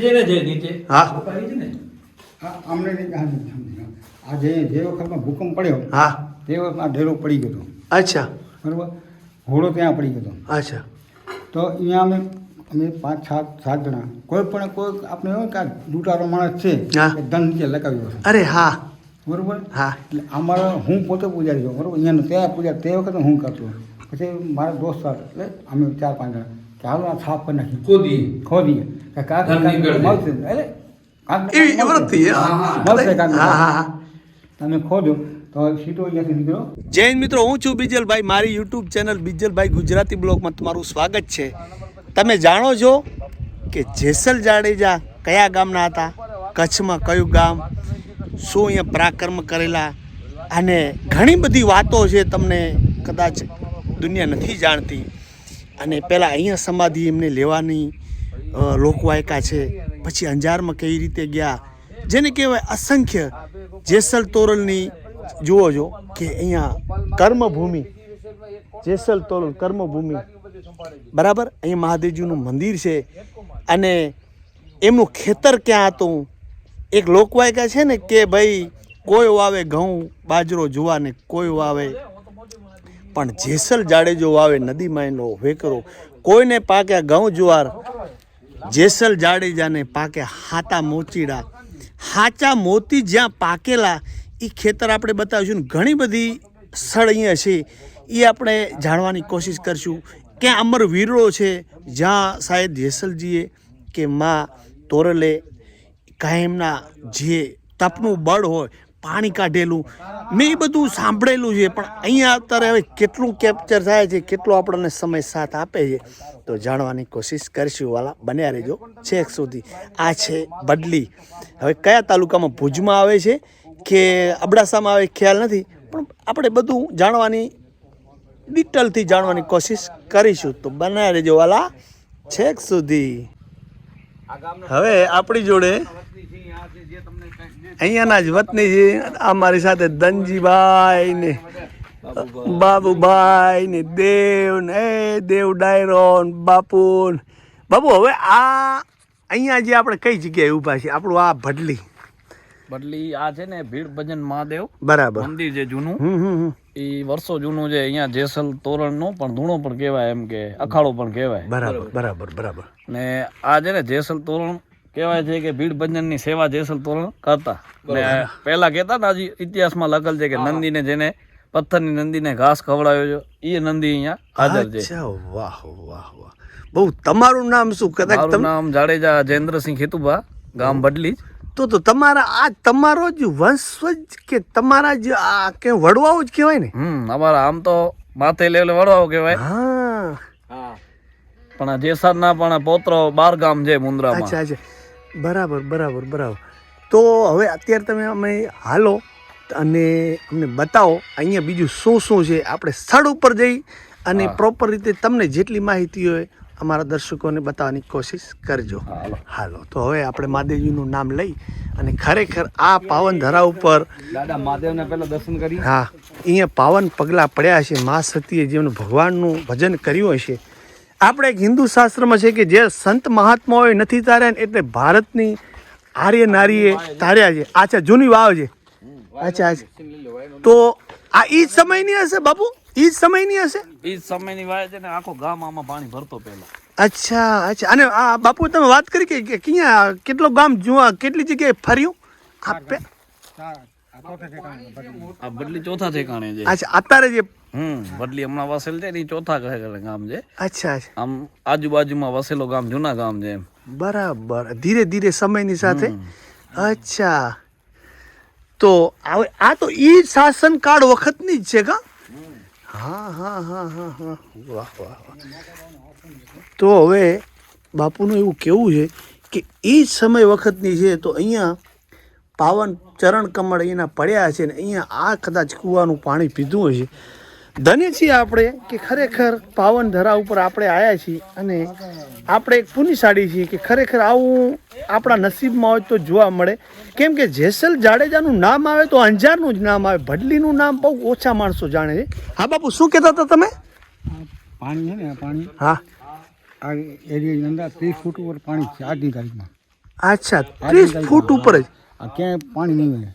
જે નીચે. હા. વખતમાં ભૂકંપ પડ્યો હા. તે વખતમાં ઢેરો પડી ગયો હતો. અચ્છા. બરાબર? ઘોડો ત્યાં પડી ગયો હતો. અચ્છા. તો અહીંયા અમે અમે પાંચ સાત સાત જણા કોઈ પણ કોઈ આપણે એવું કે લૂંટારો માણસ છે ધન નીચે લગાવ્યો છે અરે હા. બરોબર? હા. એટલે અમારો હું પોતે પૂજારી છું બરોબર? અહીંયાનો ત્યાં પૂજા તે વખતે હું કરતો પછી મારા દોસ્ત સાથે એટલે અમે ચાર પાંચ જણા કે હાલો આ સાફ કરી નાખી ખોદીએ. ખોદીએ. કાંક મળશે એટલે એવી વૃત્તિ તમે જૈન મિત્રો હું છું બીજલભાઈ. મારી યુટ્યુબ ચેનલ બીજલભાઈ ગુજરાતી બ્લોગમાં તમારું સ્વાગત છે. તમે જાણો છો કે જેસલ જાડેજા કયા ગામના હતા? કચ્છમાં કયું ગામ? શું અહીંયા પરાક્રમ કરેલા? અને ઘણી બધી વાતો છે તમને કદાચ દુનિયા નથી જાણતી. અને પહેલાં અહીંયા સમાધિ એમને લેવાની લોકવાયકા છે. પછી અંજારમાં કઈ રીતે ગયા? જેને કહેવાય અસંખ્ય જેસલ તોરલની જુઓ જો કે અહીંયા કર્મભૂમિ, જેસલ તોરલ કર્મભૂમિ. બરાબર? અહીંયા મહાદેવજીનું મંદિર છે. અને એમનું ખેતર ક્યાં હતું? એક લોકવાયકા છે ને કે ભાઈ કોઈ વાવે ઘઉં, બાજરો જુવા ને કોઈ વાવે. પણ જેસલ જાડેજો વાવે, નદીમાં એનો વેકરો. કોઈને પાક્યા ઘઉં જુવાર જેસલ જાડેજાને પાકે હાતા મોચીડા હાચા મોતી જ્યાં પાકેલા એ ખેતર આપણે બતાવીશું ઘણી બધી સ્થળ અહીંયા છે. એ આપણે જાણવાની કોશિશ કરશું ક્યાં અમર વીરો છે, જ્યાં સાહેબ જેસલજીએ કે માં તોરલે કાયમના જે તપનું બળ હોય પાણી કાઢેલું મેં એ બધું સાંભળેલું છે. પણ અહીંયા અત્યારે હવે કેટલું કેપ્ચર થાય છે કેટલો આપણને સમય સાથ આપે છે તો જાણવાની કોશિશ કરીશું. વાલા બન્યા રહેજો છેક સુધી. આ છે બદલી. હવે કયા તાલુકામાં ભુજમાં આવે છે કે અબડાસામાં આવે ખ્યાલ નથી પણ આપણે બધું જાણવાની ડિટેલથી જાણવાની કોશિશ કરીશું. તો બનાવી રહેજો વાલા છેક સુધી. હવે આપણી જોડે અહીંયાના જ વતની છે. આ મારી સાથે ધનજીભાઈ ને બાબુભાઈ ને દેવ ને એ દેવ ડાયરો ને બાપુ બાપુ હવે આ અહીંયા જે આપણે કઈ જગ્યાએ ઊભા છે આપણું આ ભડલી. ભડલી આ છે ને ભીડ ભજન મહાદેવ. બરાબર. મંદિર છે જૂનું. એ વર્ષો જૂનું છે. અહીંયા જેસલ તોરણનું પણ ધૂણો પણ કહેવાય એમ કે અખાડો પણ કહેવાય. બરાબર બરાબર બરાબર. ને આ છે ને જેસલ તોરણ કહેવાય છે કે ભીડ ભજનની સેવા જેસલ તોરણ કરતા. પહેલા કહેતા ને હજી ઇતિહાસમાં લખેલ છે કે નંદીને જેને પથ્થરની નંદીને ઘાસ ખવડાવ્યો છે એ નંદી અહીંયા હાજર છે. વાહ વાહ વાહ. બહુ તમારું નામ શું કદાચ મારું તમે નામ જાડેજા જયેન્દ્રસિંહ ખેતુભા ગામ બદલી તો તો તમારા આ તમારો જ વંશજ કે તમારા જ આ કે વડવાઓ જ કહેવાય ને? હમ અમારા આમ તો માથે લેવલે વડવાઓ કહેવાય. હા. પણ આ જેસરના પણ પોત્રો બાર ગામ છે મુન્દ્રામાં. અચ્છા અચ્છા. બરાબર બરાબર બરાબર. તો હવે અત્યારે તમે અમે હાલો અને અમને બતાવો અહીંયા બીજું શું શું છે? આપણે સ્થળ ઉપર જઈ અને પ્રોપર રીતે તમને જેટલી માહિતી હોય અમારા દર્શકોને બતાવવાની કોશિશ કરજો. હાલો. તો હવે આપણે મહાદેવજીનું નામ લઈ અને ખરેખર આ પાવન ધરા ઉપર દાદા મહાદેવને પહેલા દર્શન કરી. હા અહીંયા પાવન પગલાં પડ્યા છે. મા સતીએ જેમનું ભગવાનનું ભજન કર્યું હશે આપણે એક હિન્દુ શાસ્ત્રમાં છે કે જે સંત મહાત્માઓએ નથી તાર્યા ને એટલે ભારતની આર્ય નારીએ તાર્યા છે. અચ્છા જૂની વાવ છે. અચ્છા અચ્છા. તો આ ઈ જ સમયની હશે બાપુ? ઈ જ સમયની હશે? એ જ સમયની વાત છે ને આખો ગામ આમાં પાણી ભરતો પહેલા. અચ્છા અચ્છા. અને આ બાપુ તમે વાત કરી કે કે ક્યાં કેટલો ગામ જોવા કેટલી જગ્યાએ ફર્યું? આ બદલી ચોથા ઠેકાણે અચ્છા અત્યારે જે હમ બદલી હમણાં વસેલ છે ને ઈ ચોથા કહે ગામ છે. અચ્છા આમ આજુબાજુમાં વસેલો ગામ જૂના ગામ છે બરાબર. ધીરે ધીરે સમયની સાથે? અચ્છા. તો હવે આ તો ઈ શાસનકાળ વખતની જ છે કા? હા હા હા હા હા. વાહ વાહ તો હવે બાપુનું એવું કેવું છે કે એ સમય વખતની છે તો અહીંયા પાવન ચરણ કમળ અહીંયા પડ્યા છે ને અહીંયા આ કદાચ કૂવાનું પાણી પીધું હશે ધન્ય છીએ આપણે કે ખરેખર પાવન ધરા ઉપર આપણે આવ્યા છીએ અને આપણે એક પુનિશાળી છીએ કે ખરેખર આવું આપણા નસીબમાં હોય તો જોવા મળે. કેમ કે જેસલ જાડેજાનું નામ આવે તો અંજારનું જ નામ આવે. ભડલીનું નામ બહુ ઓછા માણસો જાણે છે. હા બાપુ શું કહેતા હતા તમે? પાણી છે ને પાણી. હા. આ એરિયાની અંદર ત્રીસ ફૂટ ઉપર પાણી છે આજની તારીખમાં અચ્છા ત્રીસ ફૂટ ઉપર જ? ક્યાંય પાણી નહીં હોય.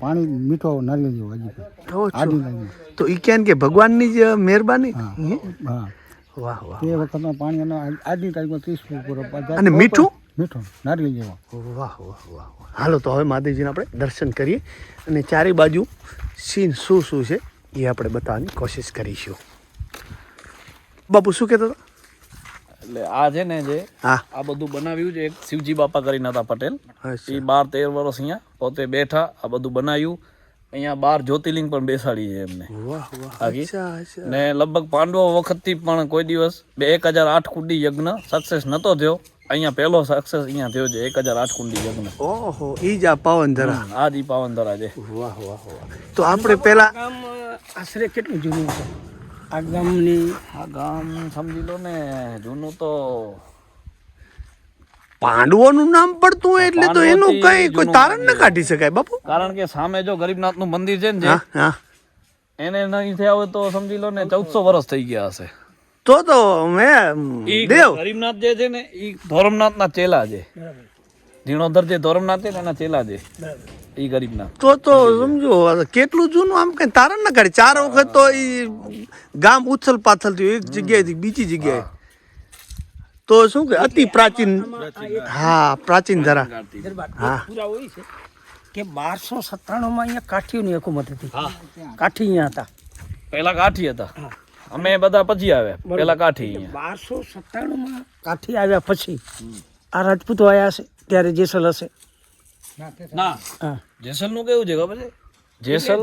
પાણી મીઠો નારિયેળ જેવો હજી આડી લાઈન તો ઈ કેન કે ભગવાનની જ મહેરબાની? હા. વાહ વાહ તે વખતમાં પાણી એનો આડી આજની તારીખમાં ત્રીસ ફૂટ અને મીઠું? મીઠું નારિયેળ જેવો. વાહ વાહ વાહ વાહ. હાલો તો હવે મહાદેવજીને આપણે દર્શન કરીએ. અને ચારે બાજુ સીન શું શું છે એ આપણે બતાવવાની કોશિશ કરીશું. બાપુ શું કહેતો હતો? એટલે આ છે ને જે હા. આ બધું બનાવ્યું છે એક શિવજી બાપા કરીને હતા પટેલ એ બાર તેર વર્ષ અહીંયા પોતે બેઠા આ બધું બનાવ્યું. અહીંયા બાર જ્યોતિર્લિંગ પણ બેસાડી છે એમને. ને લગભગ પાંડવો વખતથી પણ કોઈ દિવસ બે એક હજાર આઠ કુંડી યજ્ઞ સક્સેસ નતો થયો. અહીંયા પહેલો સક્સેસ અહીંયા થયો છે એક હજાર આઠ કુંડી યજ્ઞ. ઓહો ઈ જ આ પાવનધરા આ જ પાવનધરા પાવન છે. વાહ વાહ વાહ. તો આપણે પેલા ગામ આશરે કેટલું જૂનું છે? આ ગામની આ ગામ સમજી લો ને જૂનું તો પાંડવોનું નામ પડતું હોય એટલે તો એનું કઈ કોઈ તારણ ન કાઢી શકાય બાપુ. કારણ કે સામે જો ગરીબનાથનું મંદિર છે ને એને નહીં થયા હોય તો સમજી લો ને ચૌદસો વર્ષ થઈ ગયા હશે. તો તો મેં દેવ. ગરીબનાથ જે છે ને ઈ ધોરમનાથના ચેલા છે. ધીણોધર જે ધોરમનાથ છે ને એના ચેલા છે એ ગરીબના. તો તો સમજો કેટલું જૂનું આમ કઈ તારણ ના કાઢે. ચાર વખત તો એ ગામ ઉથલ પાથલ થયું એક જગ્યાએથી બીજી જગ્યાએ. તો શું કે અતિ પ્રાચીન હા પ્રાચીન ધરા. હા. પૂરા છે કે બારસો સત્તાણુંમાં અહીંયા કાઠીઓની હકુમત હતી. કાઠી અહીંયા હતા. પેલા કાઠી હતા. અમે બધા પછી આવ્યા. પેલા કાઠી બારસો બારસો સત્તાણુંમાં કાઠી આવ્યા પછી આ રાજપૂતો આવ્યા હશે. ત્યારે જેસલ હશે. ના જેસલનું. કેવું છે ખબર છે? જેસલ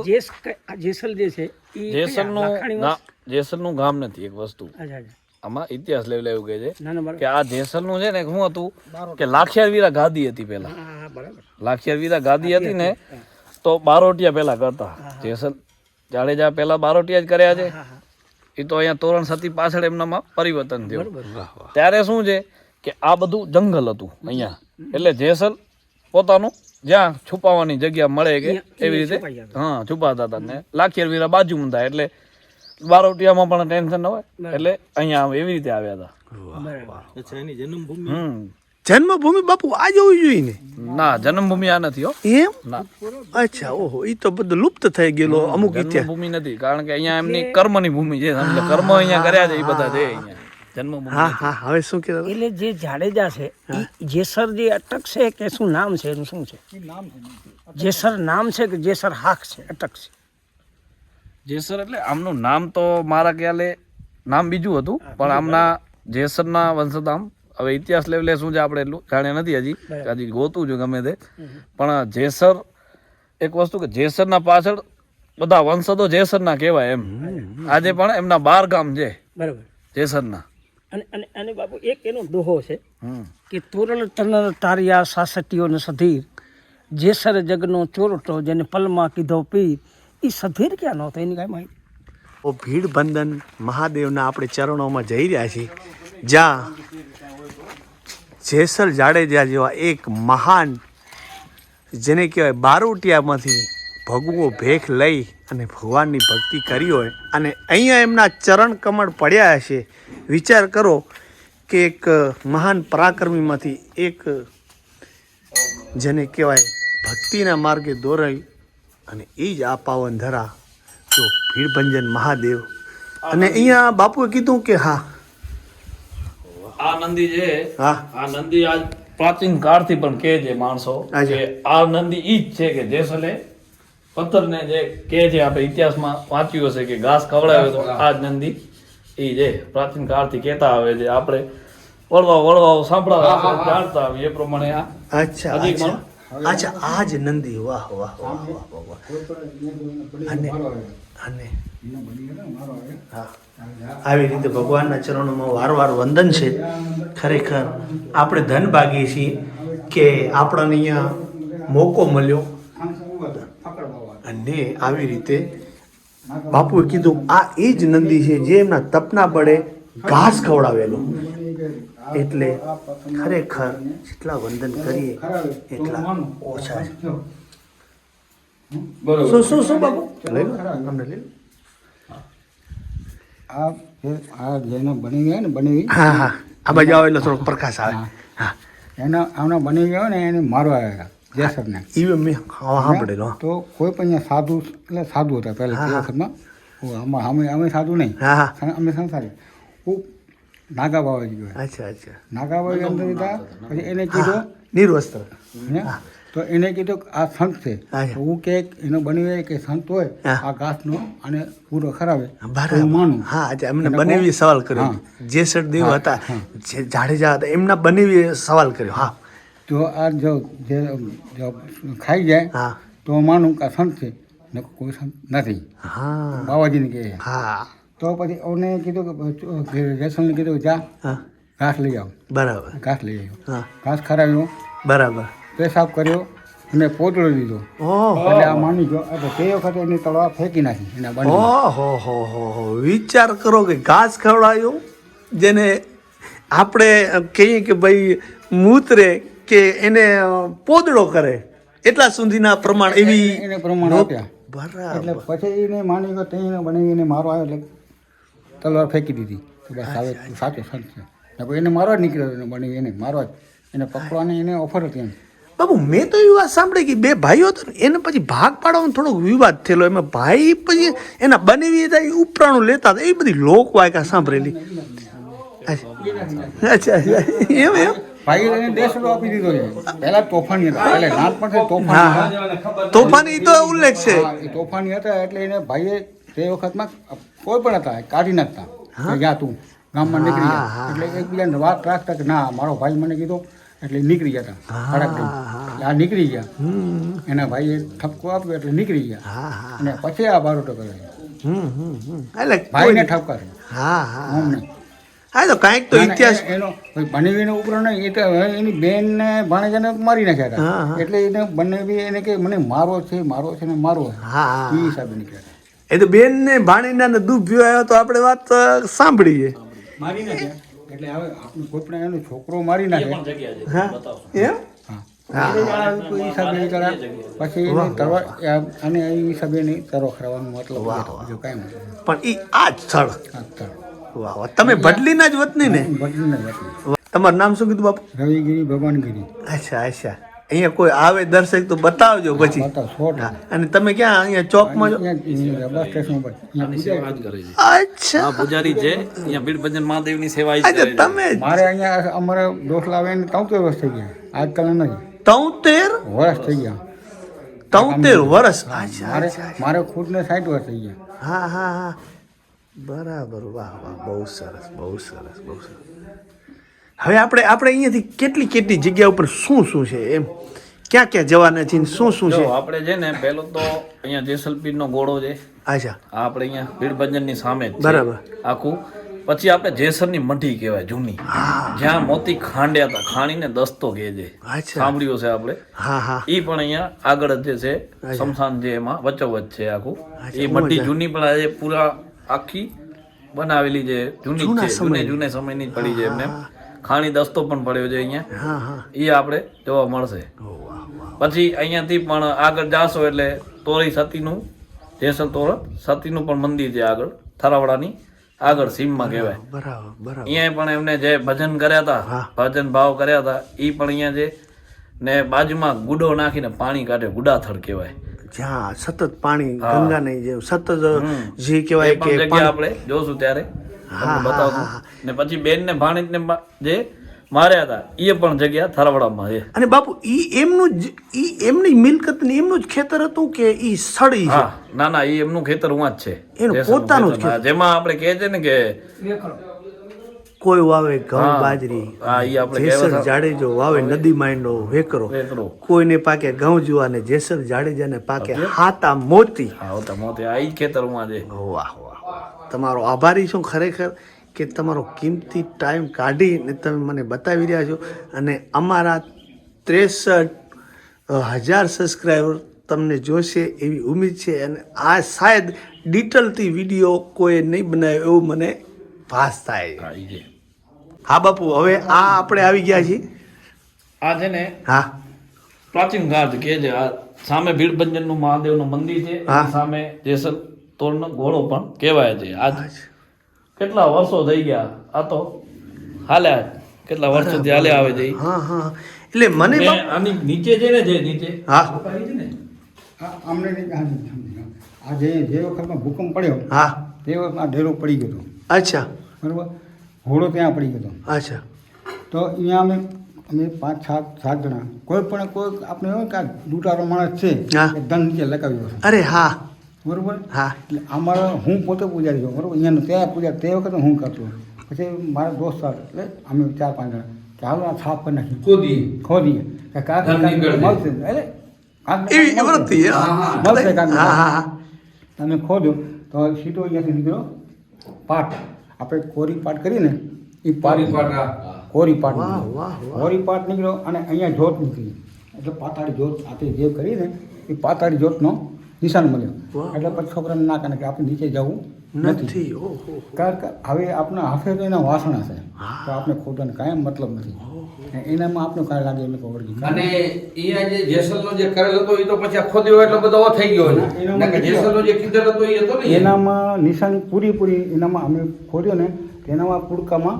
જેસલ જે છે જેસલનું જેસલનું ગામ નથી એક વસ્તુ. આમાં ઇતિહાસ લેવલે એવું કહે છે કે આ જેસલનું છે ને શું હતું? કે લાખિયાર વીરા ગાદી હતી પેલા હા હા લાખિયાર વીરા ગાદી હતી ને તો બારોટિયા પેલા કરતા. જેસલ જાડેજા પેલા બારોટિયા જ કર્યા છે. એ તો અહીંયા તોરણ સતી પાછળ એમનામાં પરિવર્તન થયું. ત્યારે શું છે? કે આ બધું જંગલ હતું અહીંયા. એટલે જેસલ પોતાનું જ્યાં છુપાવાની જગ્યા મળે કે એવી રીતે હા છુપાતા હતા ને. લાખિયાર વીરા બાજુમાં થાય એટલે બારોટિયામાં પણ ટેન્શન ન હોય. એટલે અહીંયા એવી રીતે આવ્યા હતા. હમ. જન્મભૂમિ બાપુ આ જવું જોઈએ ને? ના જન્મભૂમિ આ નથી હો. એમ? ના. અચ્છા ઓહો ઈ તો બધું લુપ્ત થઈ ગયેલો અમુક ઇતિહાસ. જન્મભૂમિ નથી કારણ કે અહીંયા એમની કર્મની ભૂમિ છે. કર્મ અહીંયા કર્યા છે એ બધા છે અહીંયા. જન્મભૂમિ હા હા હવે શું કે એટલે જે જાડેજા છે જેસર જે અટક છે કે શું નામ છે એનું શું છે? જેસર નામ છે કે જેસર હાક છે અટક છે? જેસર એટલે આમનું નામ તો મારા ખ્યાલે નામ બીજું હતું પણ આમના જેસરના વંશધામ હવે ઇતિહાસ લેવલે શું છે આપણે એટલું જાણ્યા નથી હજી હજી ગોતું છું ગમે તે. પણ જેસર એક વસ્તુ કે જેસરના પાછળ બધા વંશજો જેસરના કહેવાય એમ. આજે પણ એમના બાર ગામ છે. બરાબર. જેસરના અને અને અને બાપુ એક એનો દોહો છે કે તોરણ તનર તારિયા સાસટીઓને સધીર જેસર જગનો ચોરટો જેને પલમાં કીધો પીર એ સધીર ક્યાં નહોતો એની કાંઈ માહિતી? ઓ ભીડ બંધન મહાદેવના આપણે ચરણોમાં જઈ રહ્યા છીએ. જ્યાં જેસર જાડેજા જેવા એક મહાન જેને કહેવાય બારોટિયામાંથી ભગવો ભેખ લઈ અને ભગવાનની ભક્તિ કરી હોય અને અહીંયા એમના ચરણ કમળ પડ્યા હશે વિચાર કરો કે એક મહાન પરાક્રમીમાંથી એક જેને કહેવાય ભક્તિના માર્ગે દોરાઈ અને એ જ આ પાવન ધરા જો ભીડભંજન મહાદેવ. અને અહીંયા બાપુએ કીધું કે હા. આ નંદી છે હા. આ નંદી આજ પ્રાચીન કાળથી પણ કહે છે માણસો કે આ નંદી ઈ જ છે કે જેસલે પથ્થરને જે કહે છે આપણે ઇતિહાસમાં વાંચ્યું હશે કે ઘાસ ખવડાવ્યો તો આ જ નંદી ઈ જે પ્રાચીન કાળથી કહેતા આવે છે આપણે વળવા વળવા સાંભળા જાણતા આવે એ પ્રમાણે આ. અચ્છા અચ્છા. આ જ નંદી વાહ વાહ વાહ વાહ વાહ અને અને હા. આવી રીતે ભગવાનના ચરણોમાં વારવાર વંદન છે. ખરેખર આપણે ધન ભાગીએ છીએ કે આપણને અહીંયા મોકો મળ્યો. અને આવી રીતે બાપુએ કીધું આ એ જ નંદી છે જે એમના તપના બળે ઘાસ ખવડાવેલો. એટલે ખરેખર જેટલા વંદન કરીએ એટલા ઓછા છે. શું શું શું બાપુ? લઈ અમને લઈ આ આ જેના બની ગયા ને બની હા હા. આ બાજુ આવે એટલે થોડોક પ્રકાશ આવે. હા. એના આમના બની ગયો ને એને મારવા આવ્યા. હતા જેસરને ઈ મેં સાંભળેલો તો કોઈ પણ અહીંયા સાધુ એટલે સાધુ હતા પહેલા આમાં અમે અમે સાધુ નહીં. અમે સંસારી. હું નાગા બાવાજી ગયો અચ્છા અચ્છા. નાગા બાવાજી અંદર હતા પછી એને કીધું નિર્વસ્ત્ર હે? તો એને કીધું કે આ સંત છે. હું કે એનો બની કે સંત હોય. આ ઘાસનો અને પૂરો ખરાબે તો હું માનું. હા અચ્છા એમને બનેવી સવાલ કર્યો. જે સર દેવ હતા જે જાડેજા હતા એમના બનેવી સવાલ કર્યો. હા. તો આ જો જે જો ખાઈ જાય હા. તો માનું કે સંત છે. ને કોઈ સંત નથી. હા. બાવાજીને કહે છે. હા. તો પછી ઓને કીધું કે પ- કીધું જા ઘાસ લઈ આવ. બરાબર. ઘાસ લઈ આવ્યો હા. ઘાસ ખરાવ્યો. બરાબર. પેશાબ કર્યો અને પોતળો લીધો. એટલે આ માની ગયો. એટલે તે વખતે એની તળવા ફેંકી નાખી એના બને હો હો હો. વિચાર કરો કે ઘાસ ખવડાયું જેને આપણે કહીએ કે ભાઈ મૂતરે કે એને પોદળો કરે એટલા સુધીના પ્રમાણ એવી એને પ્રમાણ આપ્યા. એટલે પછી એને માની ગયો તેને બનાવીને મારો આવ્યો એટલે તલવાર ફેંકી દીધી. કે બસ હવે સાચો સંત છે પછી એને મારવા જ નીકળ્યો એને બની એને મારવા જ. એને પકડવાની એને ઓફર હતી એમ. બાબુ મેં તો એવી વાત સાંભળી કે બે ભાઈઓ હતા એને પછી ભાગ પાડવાનો થોડોક વિવાદ થયેલો. એમાં ભાઈ પછી એના બનેવી હતા એ ઉપરાણું લેતા હતા. એ બધી લોકવાયકા સાંભળેલી. અચ્છા અચ્છા અચ્છા. એમ એમ? ભાઈ એને દેશડો આપી દીધો છે. તોફાની હતા એટલે નાનપણથી તોફાની. તોફાની તો ઉલ્લેખ છે. તોફાની હતા એટલે એને ભાઈએ તે વખતમાં કોઈ પણ હતા કાઢી નાખતા. ગયા તું ગામમાં નીકળી એટલે એકબીજાને વાત રાખતા કે ના મારો ભાઈ મને કીધો એટલે નીકળી ગયા હતા. એટલે આ નીકળી ગયા. એના ભાઈએ ઠપકો આપ્યો એટલે નીકળી ગયા. હા હા. અને પછી આ બારોટો કર્યો. હમ હમ હમ. એટલે ભાઈને ઠપકા હા હા. હા તો કાંઈક તો ના, ના, ઇતિહાસ એનો બનેવીનો ઉપરો નહીં એ તો હવે એની બેનને ભાણેજાને મારી નાખ્યા હતા. એટલે એને બનેવી એને કે મને મારો છે મારો છે ને મારો હા એ હિસાબે નીકળ્યા એ તો બેન ને ભાણીના ને દુઃખ ભ્યો આવ્યો તો આપણે વાત સાંભળીએ. મારી નાખ્યા. એટલે હવે આપણે કોઈ પણ એનો છોકરો મારી નાખે. હા. એમ? અને એ હિસાબે તરો ખરાવાનો મતલબ એ કાંઈ નથી પણ આ જ સ્થળ. વાહ વાહ. તમે ભડલીના જ વતની ને? બદલીને જ વતની. તમારું નામ શું કીધું બાપુ? રવિગીરી ભગવાનગીરી. અચ્છા અચ્છા. અહીંયા કોઈ આવે દર્શક તો બતાવજો પછી. અને તમે ક્યાં? અહીંયા ચોકમાં બસ સ્ટેશન ઉપર. અચ્છા. પૂજારી છે અહીંયા ભીડ ભજન મહાદેવની સેવા છે. તમે મારે અહીંયા અમારે દોસ્ત લાવે ને તૌતેર વર્ષ થઈ ગયા. આજકાલ નથી તોતેર વર્ષ થઈ ગયા. તોતેર વર્ષ? મારે અચ્છા. મારે ખુદને સાઠ વર્ષ થઈ ગયા. હા હા હા. બરાબર. વાહ વાહ બહુ સરસ બહુ સરસ બહુ સરસ. હવે આપણે આપણે અહીંયાથી કેટલી કેટલી જગ્યા ઉપર શું શું છે એમ? ક્યાં ક્યાં જવાના છે શું શું છે? આપણે છે ને પેલો તો અહીંયા જેસલપીર નો ગોળો છે. અચ્છા. આપણે અહીંયા ભીડભંજનની સામે બરાબર. આખું. પછી આપણે જેસરની મઢી કહેવાય જૂની. જ્યાં મોતી ખાંડ્યા હતા ખાણીને દસ્તો કહે છે. સાંભળ્યો છે આપણે? હા હા. ઈ પણ અહીંયા આગળ જ છે. સમસાન જે એમાં વચ્ચોવચ્ચ છે આખું. એ મઢી જૂની પણ આજે પૂરા આખી બનાવેલી છે જૂની છે જૂને જૂને સમયની જ પડી છે એમને. ખાણી દસ્તો પણ પડ્યો છે અહીંયા. એ આપણે જોવા મળશે. પછી અહીંયાથી પણ આગળ જાશો એટલે તોરી સતીનું જેસલ તોરણ સતીનું પણ મંદિર છે આગળ થરાવડાની. આગળ સીમમાં કહેવાય. બરાબર અહીંયા પણ એમને જે ભજન કર્યા હતા ભજન ભાવ કર્યા હતા એ પણ અહીંયા છે ને બાજુમાં ગુડો નાખીને પાણી કાઢે ગુડાથળ કહેવાય. જ્યાં સતત પાણી ગંગા નહીં જેવું સતત જે કહેવાય કે જગ્યા આપણે જોશું ત્યારે. હા, બતાવશું ને પછી બેન ને ભાણેજ ને જે માર્યા હતા એ પણ જગ્યા થરાવડામાં છે. અને બાપુ ઈ એમનું જ ઈ એમની મિલકત ને એમનું જ ખેતર હતું કે ઈ સળી છે? હા ના ના એ એમનું ખેતર ઉમાં જ છે. એનું પોતાનું જ ખેતર. જેમાં આપણે કહે છે ને કે કોઈ વાવે ઘઉં બાજરી જેસર જાડેજો વાવે નદી માંડો વેકરો. કોઈને પાકે ઘઉં જુવા ને જેસર જાડેજાને પાકે હાતા મોતી. હાતા મોતી. આ ઈ જ વાહ વાહ તમારો આભારી છું ખરેખર કે તમારો કિંમતી ટાઈમ કાઢીને તમે મને બતાવી રહ્યા છો અને અમારા ત્રેસઠ હજાર સબસ્ક્રાઈબર તમને જોશે એવી ઉમેદ છે અને આ શાયદ ડિટેલથી વીડિયો કોઈ નહીં બનાવ્યો એવું મને ભાસ થાય. છે. હા બાપુ હવે આ આપણે આવી ગયા છીએ. આ છે ને હા. પ્રાચીન ઘાટ કે છે આ સામે ભીડભંજનનું મહાદેવનું મંદિર છે હા. સામે જેસલ તોરનો ઘોડો પણ કહેવાય છે. આજ કેટલા વર્ષો થઈ ગયા? આ તો હાલ્યા કેટલા વર્ષોથી હાલ્યા આવે છે. હા હા. એટલે મને આની નીચે છે ને જે નીચે? હા. ને? આ આમને આ જે જે વખતમાં ભૂકંપ પડ્યો હા. તે વખત ઢેરો પડી ગયો અચ્છા. બરાબર? ઘોડો ત્યાં પડી ગયો અચ્છા. તો અહીંયા અમે અમે પાંચ સાત સાત જણા. કોઈ પણ કોઈ આપણે કે લૂંટારો માણસ છે. ધન નીચે લગાવ્યો છે. અરે હા. બરોબર? હા. એટલે અમારો હું પોતે પૂજારી છું બરોબર? અહીંયા ત્યાં પૂજા તે વખતે હું કરતો પછી મારા દોસ્ત સાથે એટલે અમે ચાર પાંચ જણા. કે હાલો આ છાપ કરી નાખી ખોદીએ. ખોદીએ. કે કાંક મળશે. એટલે એવી મળશે. હા. હા મળશે કાંક ને હા હા. તમે ખોદ્યો તો સીધો અહીંયાથી નીકળ્યો. પાટ. આપણે કોરી પાટ કરીને એ પાટ કોરી પાટ નીકળ્યો. વાહ, વાહ. કોરી પાટ નીકળ્યો અને અહીંયા જોત નીકળી. એટલે પાતાળી જોત આપણે જે કરીને એ પાતાળી જોતનો નિશાન મળ્યો. એટલે પછી છોકરાને ના કાને કે આપણે નીચે જવું. નથી. કારણ કે હવે આપણા હાથે તો એના વાસણ છે. તો આપણે ખોટાને કાંઈ મતલબ નથી. એનામાં આપણે કાંઈ લાગે એટલે ઓળખી. અને એ જે જેસલનો જે કરેલ હતો એ તો પછી આ ખોદ્યો એટલો બધો થઈ ગયો ને જેસલનો જે કીધેલ હતો એ હતો ને. એનામાં નિશાની પૂરીપૂરી એનામાં અમે ખોદ્યો ને એનામાં પુડકામાં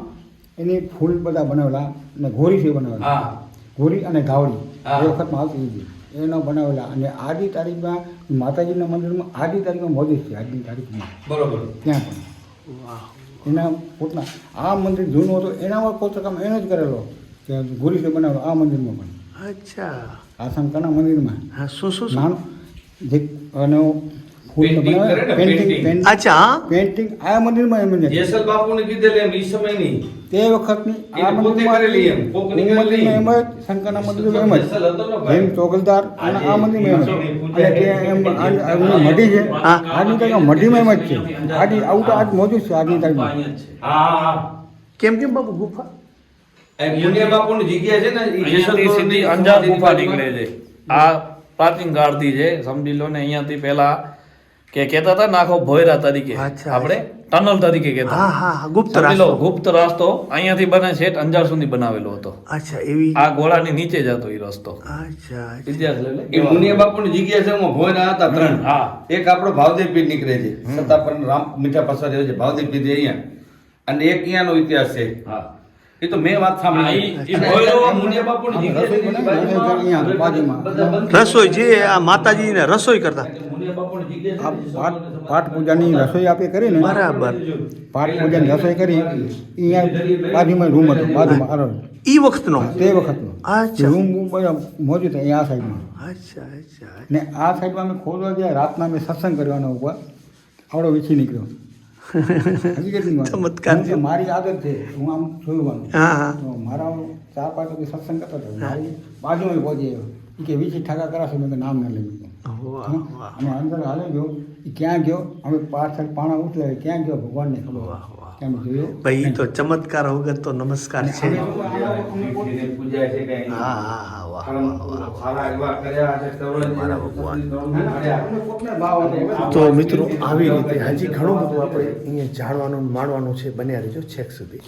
એની ફૂલ બધા બનાવેલા અને ઘોરીથી બનાવેલા. હા. ઘોરી અને ગાવડી એ વખતમાં આવતી હતી. એનો બનાવેલા. અને આજની તારીખમાં માતાજીના મંદિરમાં આજની તારીખમાં મોદી છે આજની તારીખમાં. બરોબર. ત્યાં પણ. એના પોતાના આ મંદિર જૂનું હતું એનામાં પોતાકામ એનો જ કરેલો. કે ગુરુજી બનાવેલો આ મંદિરમાં પણ. અચ્છા. આ શંકરના મંદિરમાં. હા શું શું શું? નાનું જે અને ફૂલ Painting કરે ને, પેન્ટિંગ અચ્છા પેન્ટિંગ આ મંદિરમાં એમ જ હતી. બાપુને કીધેલ એમ ઈ સમયની તે વખતની આ પોતે કરેલી એમ, કોકની કરેલી. એમ જ શંકરના મંદિર એમ જ. જેમ ચોગલદાર અને આ મંદિરમાં એમ જ. અને તે એમ મઢી છે. આજની મઢીમાં એમ જ છે. આજે આવું તો આજ મોજુ છે આજની તારીખમાં. હા હા હા. કેમ કેમ બાપુ ગુફા? મુનિયા બાપુની જગ્યા છે ને જેસલ સીધી અંજાર ગુફા નીકળે છે. આ પ્રાચીન કાળથી છે સમજી લો ને અહીંયાથી પહેલા કે કહેતા હતા નાખો ભોયરા તરીકે. આપણે ટનલ તરીકે કહેતા હા હા ગુપ્ત રાસ્તો. ગુપ્ત રસ્તો અહીંયાથી બને છે અંજાર સુધી બનાવેલો હતો. અચ્છા એવી આ ગોળાની નીચે જતો એ રસ્તો. અચ્છા. ઇતિહાસ લઈ લે એ મુનિયા બાપુની જગ્યા છે એમાં ભોયરા હતા ત્રણ. હા. એક આપણો ભાવદેવ પીર નીકળે છે. સત્તાપર રામ મીઠા પસાર રહ્યો છે ભાવદેવ પીર અહીંયા. અને એક અહીંયાનો ઇતિહાસ છે. હા. એ તો મેં વાત સાંભળી. રસોઈ ને અહીંયા બાજુમાં. બધા બંધ રસોઈ જે આ માતાજીને રસોઈ કરતા. ને, પાઠ પૂજાની રસોઈ આપણે કરીને બરાબર. પાઠ પૂજાની રસોઈ કરી અહીંયા બાજુમાં રૂમ હતો બાજુમાં આરો ઈ વખતનો? તે વખતનો. અચ્છા. રૂમ મોજૂદ હતા અહીંયા આ સાઈડમાં. અચ્છા અચ્છા. ને આ સાઈડમાં અમે ખોદવા ગયા રાતના અમે સત્સંગ કરવાનો ઉપર આવડો વીછી નીકળ્યો. ચમત્કાર છે મારી આદત છે હું આમ જોયું હા હા. મારા ચાર પાંચ વાગે સત્સંગ કરતો હતો. મારી બાજુમાં પહોંચી કે વીછી ઠાકા કરાશે મેં નામ ના લઈ અમે અંદર હાલે ગયો. ઈ ક્યાં ગયો? અમે પાછળ પાણા ઉતરે ક્યાં ગયો? ભગવાનને ખબર. વાહ, વાહ. ભાઈ તો ચમત્કાર વગર તો નમસ્કાર છે. હા હા હા વાહ વાહ. તો મિત્રો આવી રીતે હજી ઘણું બધું આપણે અહીંયા જાણવાનું માણવાનું છે બન્યા રહેજો છેક સુધી